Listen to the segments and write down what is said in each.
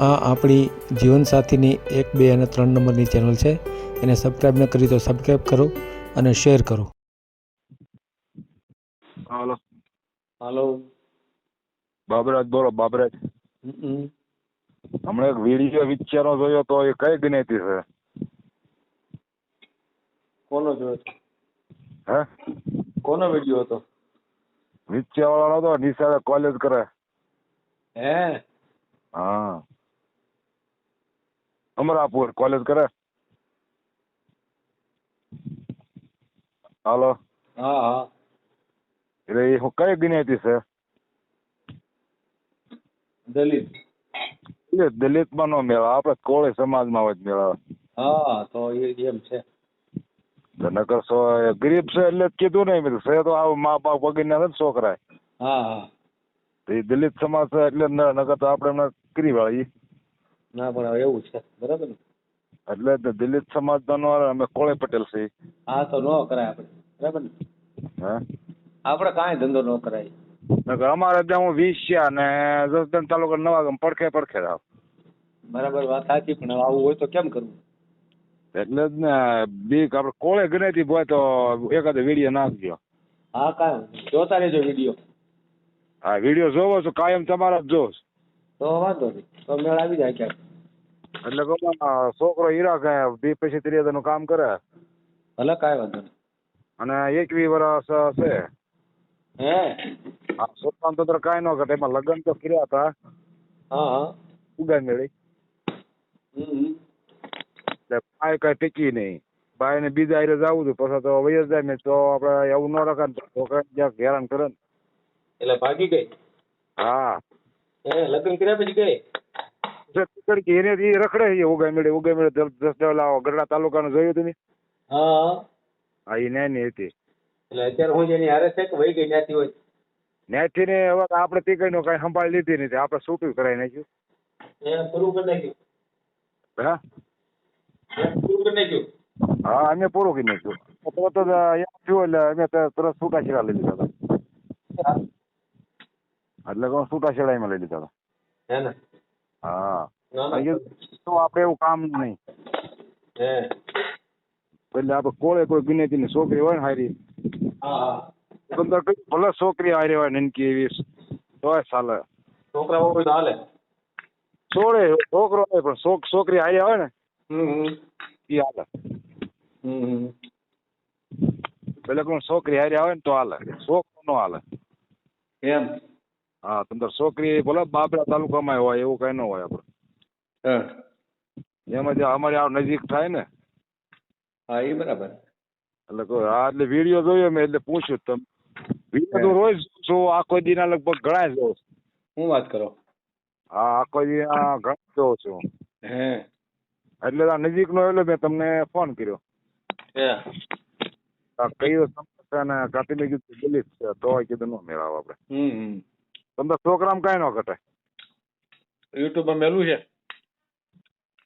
આ આપણી જીવનસાથીની એક બે અને ત્રણ નંબરની ચેનલ છે. એને સબસ્ક્રાઈબ ન કરી તો સબસ્ક્રાઈબ કરો અને શેર કરો. હાલો. હાલો. બાબરાજ બોલો બાબરાજ. હમણાં એક વીડિયો વિચારો જોયો તો એ કઈ જ્ઞાતિ છે? કોનો જોયો હે? કોનો વીડિયો હતો? વિચારવાળો હતો નિશાળે કોલેજ કરે. હે? હા. અમરાપુર કોલેજ કરે હાલો હા હા એટલે એ હું કઈ જ્ઞાતિ છે દલિત એ દલિતમાં નો મેળવે આપડે કોળી સમાજમાં હોય જ મેળવે હા તો એમ છે નકર સો ગરીબ છે એટલે કીધું ને મેં છે તો આવું મા બાપ વગરના છોકરા હા હા તો એ દલિત સમાજ છે એટલે નકર તો આપણે એમને કરી વાળી ના પણ હવે એવું છે. બરાબર ને? એટલે દલિત સમાજ નો અમે કોળે પટેલ છે હા તો ન કરાય આપણે. બરાબર ને? હા? આપણે કાંઈ ધંધો નો કરાય. નકર અમારે ત્યાં હું વીસ છે અને જસદણ તાલુકા નવાગામ પડખે પડખે રાવ બરાબર વાત સાચી પણ આવું હોય તો કેમ કરવું? એટલે જ ને બીક આપણે કોળે ગણેતી હોય તો એકાદ વીડિયો નાખજો. હા કાંઈ જોતા રહેજો વીડિયો. હા વીડિયો જોવો છો કાયમ તમારા જ જોશ. તો વાંધો નહીં. તો મેળ આવી જાય ક્યાંક. એટલે કહું છોકરો હીરા કે બી પછી ત્રીસનું કામ કરે. ભલે કાંઈ વાંધો નહીં. અને એકવી વર્ષ છે. હે? આ તંત્ર કાંઈ ન ઘટે એમાં લગ્ન તો કર્યા હતા. હા હા. ઉગા મેળી. એટલે ભાઈ કઈ ટીકી નહીં. ભાઈ ને બીજા હારે જવું હતું પછી તો વય જ જાય ને તો આપણે એવું ન રાખે ને છોકરા જ્યાં હેરાન કરે ને. એટલે ભાગી ગઈ? હા. હે લગ્ન કર્યા પછી ગઈ? તડકી એને ઈ રખડે છે ઉગા મેળે ઉગા મેળે ગઢડા તાલુકાનું જોયું હતું હા. હા હા નાની હતી. એટલે અત્યારે હું જેની હારે છે કે વહી ગઈ ત્યાંથી હોય? ત્યાંથી ને હવે આપણે ટીકડીનો કઈ સંભાળી લીધી નથી. આપણે છૂટું કરાવી નાખ્યું. એને પૂરું કરી નાખ્યું? હા? પૂરું કરી નાખ્યું? હા અમે પૂરું કરી નાખ્યું. તો તો એમ થયું એટલે અમે તરત છૂટા છેડા લઈ લીધા હતા. એટલે છૂટા છેડામાં લઈ લીધા હતા. હે. તો આપણે એવું કામ નહીં. એટલે આપણે કોળે કોઈ ગુનેતીની છોકરી હોય ને હારી. કઈ ભલે છોકરી હારી હોય નનકી એવી તોય ચાલે છોકરા હોય હાલે છોડે છોકરો હોય પણ છોક છોકરી હારી હોય ને. એ હાલે. પેલા. કોણ છોકરી હારી આવે ને તો હાલે. છોકરો નો હાલે. એમ. હા તંદર છોકરી ભલે બાબરા તાલુકામાં હોય એવું કઈ ન હોય આપણે. હા. એમાં જે અમારે આ નજીક થાય ને. હા એ બરાબર. એટલે કોઈ હા એટલે વીડિયો જોયો મેં એટલે પૂછ્યું તમે. વીડિયો તો રોજ જો આખો દી ના લગભગ ઘણા જોઉં છું. હું વાત કરો? હા આખો દી ઘણા જોઉં છું. હે. એટલે આ નજીક નો એટલે મેં તમને ફોન કર્યો. હે. કઈ કયો સમસ્યા ને કાપી લઈ કીધું દલિત છે તો કીધું નો મેળાવ આપણે. હમ. તમને છોકરામાં કઈ ન ઘટે. યુટ્યુબમાં મેલું છે?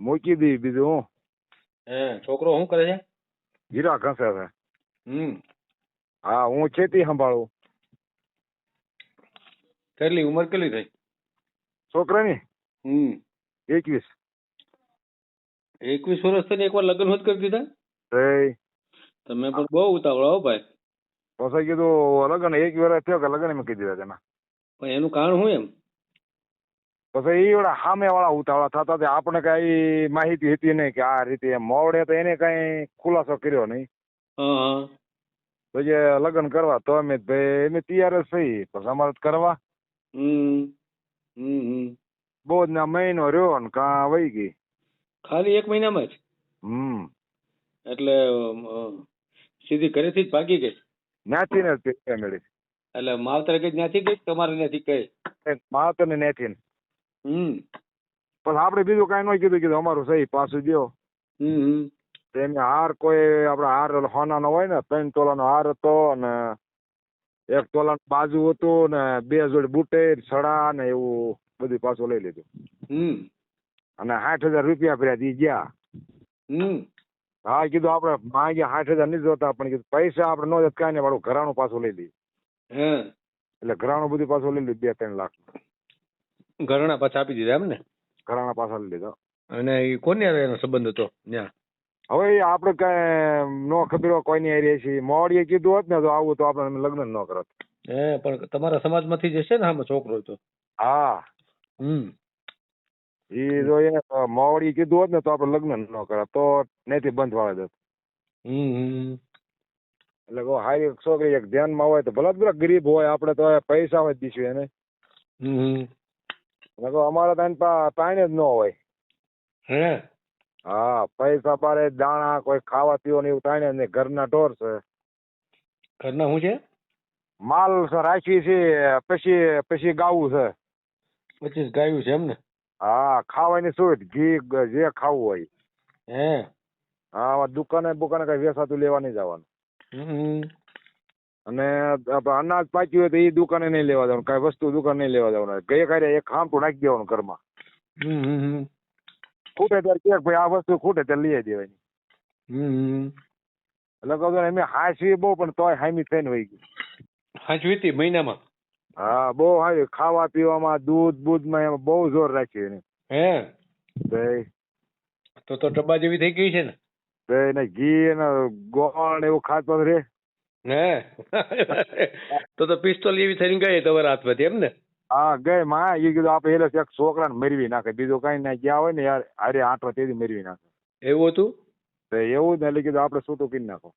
મૂકી દી બીજું હું. હે છોકરો શું કરે છે? હીરા ઘસે છે. હમ. હા હું ખેતી સંભાળું. કેટલી ઉંમર કેટલી થઈ? છોકરાની? હમ. એકવીસ. એકવીસ વર્ષ થઈને એકવાર લગ્ન હોત કરી દીધા? તમે પણ બહુ ઉતાવળા હો ભાઈ. પછી કીધું લગ્ન એક વર્ષ થયો કે લગ્ન કીધી દીધા તેના પણ એનું કારણ શું એમ? પછી એ વડા સામે વાળા ઉતાવળા થતા હતા આપણે કઈ માહિતી હતી નહીં કે આ રીતે એમ. મોવડે તો એને કઈ ખુલાસો કર્યો નહીં. પછી લગ્ન કરવા તો અમે ભાઈ અમે તૈયાર જ થઈ પછી અમારે કરવા. હમ હમ હમ. બહુ જ ના મહિનો રહ્યો ને કા વહી ગઈ. ખાલી એક મહિનામાં જ? હમ. એટલે સીધી ઘરેથી જ ભાગી ગઈ? ન્યાથી ને મેળી એટલે માવતર કે ત્યાંથી કઈ તમારે ત્યાંથી કઈ માવતર ને ન્યાથી હમ. પછી આપણે બીજું કઈ ન કીધું કીધું અમારું સહી પાછું દો હમ હાર કોઈ આપણે હાર હોના સોનાનો હોય ને ત્રણ તોલાનો હાર હતો અને એક તોલાનું બાજુ હતું ને બે જોડે બુટે સડા ને એવું બધું પાછું લઈ લીધું. હમ. અને સાઠ હજાર રૂપિયા ભર્યા દી ગયા. હમ. હા કીધું આપણે માંગ્યા સાઠ હજાર નહીં જોતા પણ કીધું પૈસા આપણે ન જ કાંઈ ને વાળું ઘરાણું પાછું લઈ લઈએ. એટલે ઘરાણું બધું પાછું લઈ લીધું બે ત્રણ લાખ. ઘરાણા પાછા આપી દીધા એમ ને ઘરાણા પાછળ લીધો. અને એ કોની હારે એનો સંબંધ હતો ત્યાં? હવે એ આપણે કઈ નો ખબર કોઈ કોઈની હારે છીએ મોડીએ કીધું હોત ને તો આવું તો આપણે લગ્ન ન કરત. હે પણ તમારા સમાજમાંથી જ છે ને આમાં છોકરો તો? હા. હમ. ઈ જો એ મોડી કીધું હોત ને તો આપણે લગ્ન ન કરત. તો નથી બંધ વાળા હમ હમ. એટલે કહો હારી છોકરી એક ધ્યાનમાં હોય તો ભલે પેલા ગરીબ હોય આપણે તો પૈસા હોય દીશું એને. એટલે કહો અમારે ત્યાં તાઈને પાણી જ ન હોય. હે? હા પૈસા પારે દાણા કોઈ ખાવા પીવાનું એવું તાણે નહીં. ઘરના ઢોર છે. ઘરના શું છે? માલ રાખી છે પછી પછી ગાવું છે. પછી ગાયું છે એમ ને? હા ખાવાની શું ઘી જે ખાવું હોય. હે? હા દુકાને બુકાને કઈ વેસાતું લેવા નહીં જવાનું. અને અનાજ પાક્યું હોય તો એ દુકાને નહીં લેવા જવાનું કઈ વસ્તુ દુકાન નહીં લેવા જવાનું ગઈ કાલે એક ખામટું નાખી દેવાનું ઘરમાં. ખૂટે ત્યારે કે ભાઈ આ વસ્તુ ખૂટે ત્યારે લઈ દેવાની. એટલે કહું એમ હાસવી બહુ પણ તોય હામી થઈને વહી ગઈ. હાસવી હતી મહિનામાં? હા બહુ હાવી ખાવા પીવામાં દૂધ બૂધમાં એમાં બહુ જોર રાખ્યું એને. હે? ભાઈ. તો તો ટબા જેવી થઈ ગઈ છે ને? દહીં ને ઘી અને ગોળ એવું ખાતો રે. હે તો તો પિસ્તોલ એવી થઈને ગઈ તમારા હાથમાંથી એમ ને? હા ગઈ માં. એ કીધું આપણે એટલે એક છોકરાને મરવી નાખે. બીજું કઈ ના ગયા હોય ને યાર અરે આઠવા તેથી મરવી નાખે. એવું હતું? તો એવું જ ને એટલે કીધું આપણે છૂટું કરી નાખો.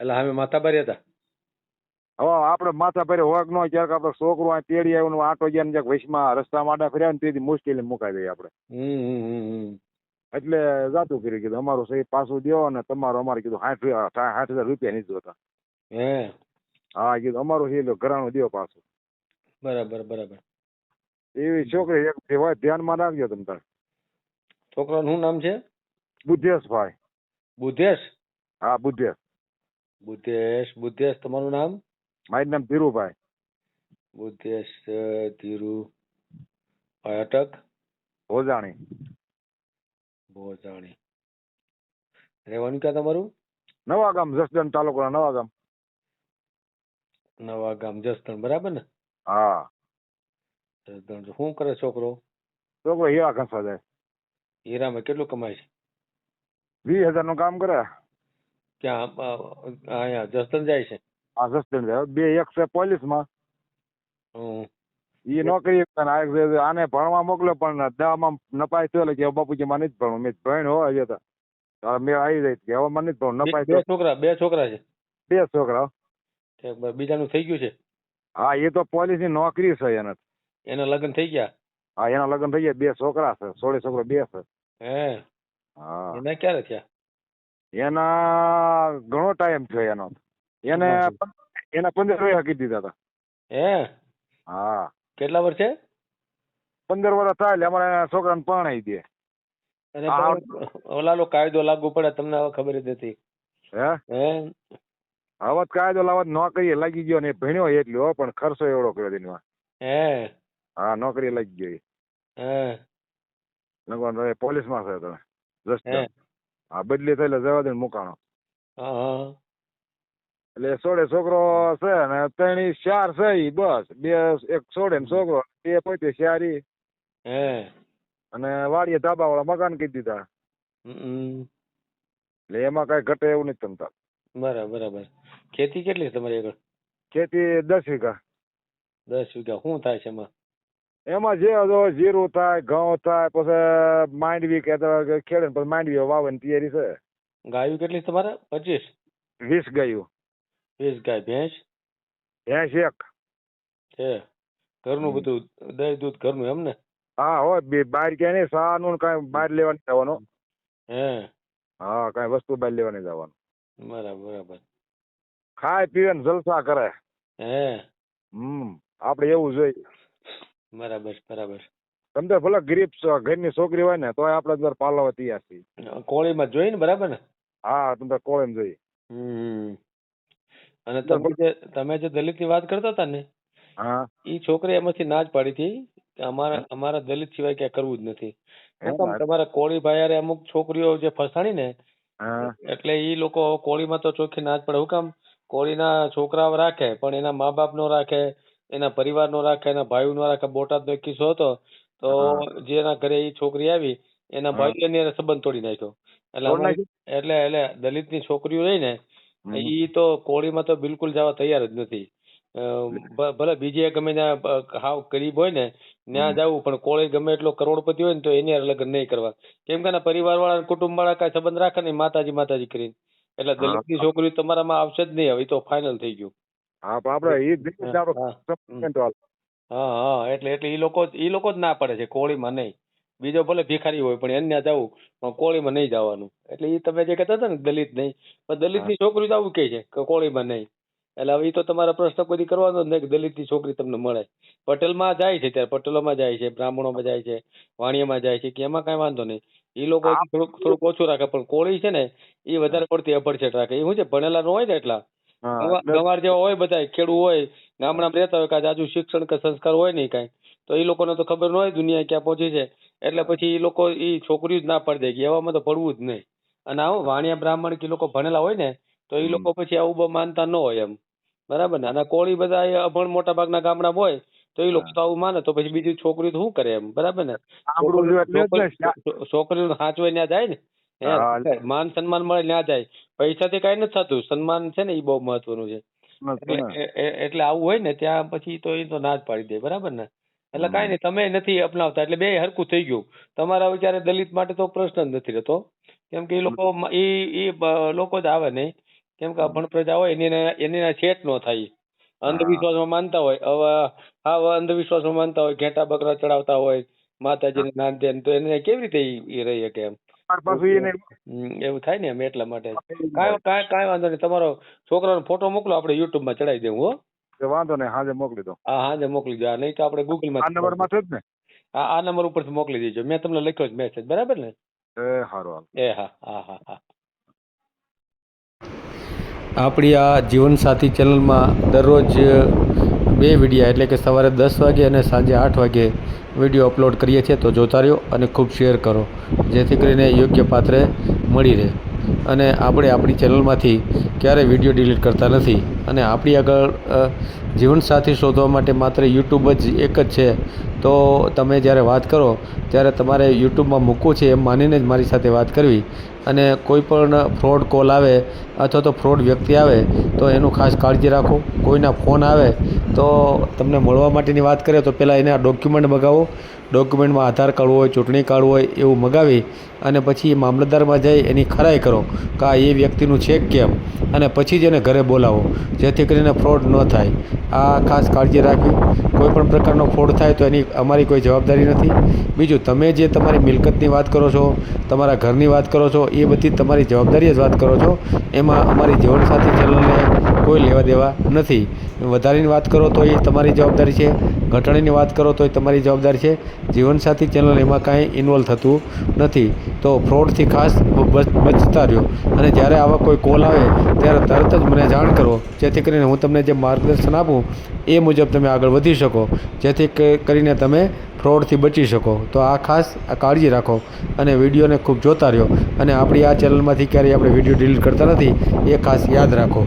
એટલે અમે માથા બારી હતા? હવે આપણે માથા ભરે હોક નો ક્યારેક આપણે છોકરો આ તેડી આવ્યું આઠ આટો ગયા ને વચમાં રસ્તા માડા ફર્યા ને તેથી મુશ્કેલી મુકાઈ દઈએ આપણે. એટલે જાતું કર્યું કીધું અમારું સહી પાછું દ્યો અને તમારું અમારે કીધું સાઠ સાઠ હજાર રૂપિયા નહીં જોતા. હે? હા કીધું અમારું છે ઘરાણું દ્યો પાછું. બરાબર બરાબર. એવી છોકરી એક હોય ધ્યાનમાં રાખજો તમે તાર. છોકરાનું શું નામ છે? બુદ્ધેશભાઈ. બુધેશ હા બુદ્ધેશ. બુધેશ બુદ્ધેશ તમારું નામ? મારું નામ ધીરુભાઈ. બુધેશ ધીરુ. અટક ભોજાણી ભોજાણી રહેવાનું ક્યાં તમારું? નવા ગામ જસદણ તાલુકાના નવા ગામ. નવા ગામ જસદણ બરાબર ને? હા. જસદણ શું કરે છોકરો? છોકરો હીરા ઘસવા જાય. હીરામાં કેટલું કમાય છે? વીસ હજારનું કામ કરે. ક્યાં? અહીંયા જસદણ જાય છે? આ જસદણ જાય. બે એક છે પોલીસમાં એક છે આને ભણવા મોકલ્યો પણ દવામાં નપાય થયો એટલે કે બાપુજી મને જ ભણવું. મેં ભણ્યો હોય હજી તો. મેં આવી જાય કે હવે મને જ ભણવું. બે નપાય બે છોકરા બે છોકરા છે? બે છોકરા. બીજાનું થઈ ગયું છે? હા એ તો પોલીસની નોકરી છે એને એના લગ્ન થઈ ગયા? હા એના લગ્ન થઈ ગયા. બે છોકરા છે. સોળે છોકરો બે છે. હે? હા. એના ક્યારે થયા? એના ઘણો ટાઈમ થયો એનો. એને એના પંદર વર્ષ કીધી દીધા હતા. હે? હા. કેટલા વર્ષે? પંદર વર્ષ થાય એટલે અમારે છોકરાને પરણાવી દે. અને. ઓલાનો કાયદો લાગુ પડે તમને હવે ખબર જ નથી હે? હવે કાયદો લાવવા નોકરી લાગી ગયો ને ભણ્યો એટલો પણ ખર્ચો એવડો કર્યો તેની હે? હા નોકરી લાગી ગઈ હે? નકર પોલીસમાં છે તમે જસ્ટ. હા બદલી થયેલા જવા દે મુકાણો. હા. એટલે સોળે છોકરો છે ને ત્રણ ચાર છે ઈ બસ. બે એક સોળે ને છોકરો બે પોતે ચાર. હે. અને વાડીએ ધાબા વાળા મકાન કીધી દીધા. એટલે એમાં કઈ ઘટે એવું નથી તમતા બરાબર બરાબર. ખેતી કેટલી છે તમારી આગળ? ખેતી દસ વીઘા. દસ વીઘા. શું થાય છે એમાં? એમાં જે હતો જીરું થાય ઘઉં થાય પછી માંડવી કે તો કે ખેડે ને પછી માંડવી વાવવાની તૈયારી છે. ગાયું કેટલી તમારે? પચીસ? વીસ ગાયું. વીસ ગાય ભેંસ? ભેંસ એક. છે. ઘરનું બધું દહીં દૂધ ઘરનું એમ ને? હા હોય બે બહાર ક્યાં નહીં સા નું કાંઈ બહાર લેવાની જવાનું. હે. હા કઈ વસ્તુ બહાર લેવાની જવાનું. બરાબર બરાબર. ખાય પીવે ને જલસા કરે. હે. હમ આપણે એવું જોઈએ. બરાબર બરાબર. તમે ભલે ગરીબ ઘરની છોકરી હોય ને તોય આપણે અંદર પાલવા તૈયાર છીએ. કોળીમાં જોઈ ને બરાબર ને? હા તમે કોળી કોળેમ જોઈએ. હમ. અને તમે જે તમે જે દલિતની વાત કરતા હતા ને એ ઈ છોકરી એમાંથી ના જ પાડી હતી અમારા અમારા દલિત સિવાય ક્યાં કરવું જ નથી. તમારા કોળી ભાઈ અમુક છોકરીઓ જે ફસાણી ને એટલે એ લોકો કોળીમાં તો ચોખ્ખી ના જ પડે. હું કામ કોળીના છોકરાઓ રાખે પણ એના મા બાપ નો રાખે એના પરિવાર નો રાખે એના ભાઈઓ નો રાખે બોટાદ નો એક કિસ્સો હતો તો જેના ઘરે એ છોકરી આવી એના ભાઈ સંબંધ તોડી નાખ્યો. એટલે એટલે એટલે દલિતની છોકરીઓ રહી ને. ઈ તો કોળીમાં તો બિલકુલ જવા તૈયાર જ નથી. ભલે બીજે ગમે ત્યાં હાવ ગરીબ હોય ને ત્યાં. જવું પણ કોળી ગમે એટલો કરોડપતિ હોય ને તો એની હારે લગ્ન નહીં કરવા. કેમ કે એના પરિવાર વાળા કુટુંબ વાળા કઈ સંબંધ રાખે નહીં માતાજી માતાજી કરીને. એટલે દલિતની છોકરી તમારામાં આવશે જ નહીં હવે તો ફાઇનલ થઈ ગયું. હા આપણે એ હા, હા. એટલે એટલે ઈ લોકો એ લોકો જ ના પડે છે કોળીમાં નહીં. બીજો ભલે ભિખારી હોય પણ એને ત્યાં જવું પણ કોળીમાં નહીં જવાનું. એટલે એ તમે જે કહેતા હતા ને દલિત નહીં. પણ દલિતની છોકરી તો આવું કહે છે કે કોળીમાં નહીં. એટલે હવે એ તો તમારા પ્રશ્ન કોઈ કરવાનો જ નહીં કે દલિતની છોકરી તમને મળે. પટેલમાં જાય છે ત્યારે પટેલોમાં જાય છે બ્રાહ્મણોમાં જાય છે વાણિયામાં જાય છે કે એમાં કાંઈ વાંધો નહીં. એ લોકો થોડુંક થોડુંક ઓછું રાખે પણ કોળી છે ને એ વધારે પડતી અભડછેટ રાખે. એ શું છે ભણેલા ન હોય ને હા, એટલે ગંવાર જેવા હોય બધા ખેડૂ હોય ગામડામાં રહેતા હોય કાંઈ જાજુ શિક્ષણ કે સંસ્કાર હોય નહીં કાંઈ. તો એ લોકોને તો ખબર ન હોય દુનિયા ક્યાં પહોંચી છે. એટલે પછી એ લોકો એ છોકરીઓ જ ના પડી દે કે એવામાં તો પડવું જ નહીં. અને આવો વાણિયા બ્રાહ્મણ કે લોકો ભણેલા હોય ને તો એ લોકો પછી આવું બહુ માનતા ન હોય એમ. બરાબર ને? અને કોળી બધા અભણ મોટા ભાગના ગામડા હોય તો એ લોકો તો આવું માને તો પછી બીજી છોકરી તો શું કરે એમ? બરાબર ને. છોકરીઓ છોકરીઓ ત્યાં જાય ને? માન સન્માન મળે ત્યાં જાય. પૈસાથી કઈ નથી થતું. સન્માન છે ને એ બહુ મહત્વનું છે. એટલે આવું હોય ને ત્યાં પછી તો એ તો ના જ પાડી દે. બરાબર ને? એટલે. કાંઈ નહીં તમે નથી અપનાવતા એટલે બે હરખું થઈ ગયું. તમારા વિચારે દલિત માટે તો પ્રશ્ન જ નથી રહેતો. કેમ કે એ લોકો એ એ લોકો જ આવે નહીં. કેમ કે અભણ પ્રજા હોય એની એને- છેટ ન થાય. અંધવિશ્વાસમાં માનતા હોય. હવે હા અંધવિશ્વાસમાં માનતા હોય ઘેટા બકરા ચડાવતા હોય માતાજીને નાન દેન તો એને કેવી રીતે ઈ રહી શકે એમ? એવું થાય ને એમ એટલા માટે કાંઈ કાંઈ કાંઈ વાંધો નહીં. તમારો છોકરાનો ફોટો મોકલો આપણે યુટ્યુબમાં ચડાવી દેવું હો. કે વાંધો નહીં હાજે મોકલી દો હા હાજે મોકલી દો. નહીં તો આપણે આ નંબર નંબરમાં છે જ ને? હા આ નંબર ઉપરથી મોકલી દેજો. મેં તમને લખ્યો જ મેસેજ. બરાબર ને? એ સારું એ હા હા હા હા. આપણી આ જીવનસાથી ચેનલમાં દરરોજ બે વિડીયા એટલે કે સવારે દસ વાગે અને સાંજે આઠ વાગે વીડિયો અપલોડ કરીએ છીએ. તો જોતા રહ્યો અને ખૂબ શેર કરો. જેથી કરીને યોગ્ય પાત્રે મળી રહે. અને આપણે આપણી ચેનલમાંથી ક્યારેય વીડિયો ડિલીટ કરતા નથી. અને આપણી આગળ જીવનસાથી શોધવા માટે માત્ર યુટ્યુબ જ એક જ છે. તો તમે જ્યારે વાત કરો, ત્યારે તમારે યુટ્યુબમાં મૂકવું છે એમ માનીને જ મારી સાથે વાત કરવી. અને કોઈ પણ ફ્રોડ કોલ આવે અથવા તો ફ્રોડ વ્યક્તિ આવે, તો એનું ખાસ કાળજી રાખો. કોઈના ફોન આવે તો તમને મળવા માટેની વાત કરે તો પહેલાં એના ડોક્યુમેન્ટ મગાવો ડોક્યુમેન્ટમાં આધાર કાર્ડ હોય, ચૂંટણી કાર્ડ હોય એવું મગાવી અને પછી એ મામલતદારમાં જઈ એની ખરાઈ કરો કે આ એ વ્યક્તિનું છે કેમ? અને પછી જ એને ઘરે બોલાવો, જેથી કરીને ફ્રોડ ન થાય. આ ખાસ કાળજી રાખવી. કોઈ પણ પ્રકારનો ફ્રોડ થાય તો એની અમારી કોઈ જવાબદારી નથી. બીજું, તમે જે તમારી મિલકતની વાત કરો છો, તમારા ઘરની વાત કરો છો, એ બધી તમારી જવાબદારી જ વાત કરો છો. એમાં અમારી જીવનસાથી ચેનલને કોઈ લેવા દેવા નથી. વધારેની વાત કરો તો એ તમારી જવાબદારી છે. ઘટાડીની વાત કરો તો એ તમારી જવાબદારી છે. જીવનસાથી ચેનલ એમાં કાંઈ ઇન્વોલ્વ થતું નથી. તો ફ્રોડથી ખાસ બચતા રહ્યો. અને જ્યારે આવા કોઈ કોલ આવે, ત્યારે તરત જ મને જાણ કરો. જેથી કરીને હું તમને જે માર્ગદર્શન આપું, એ મુજબ તમે આગળ વધી શકો. જેથી કરીને તમે ફ્રોડથી બચી શકો. તો આ ખાસ કાળજી રાખો. અને વિડીયોને ખૂબ જોતા રહ્યો. અને આપણી આ ચેનલમાંથી ક્યારેય આપણે વીડિયો ડિલીટ કરતા નથી, એ ખાસ યાદ રાખો.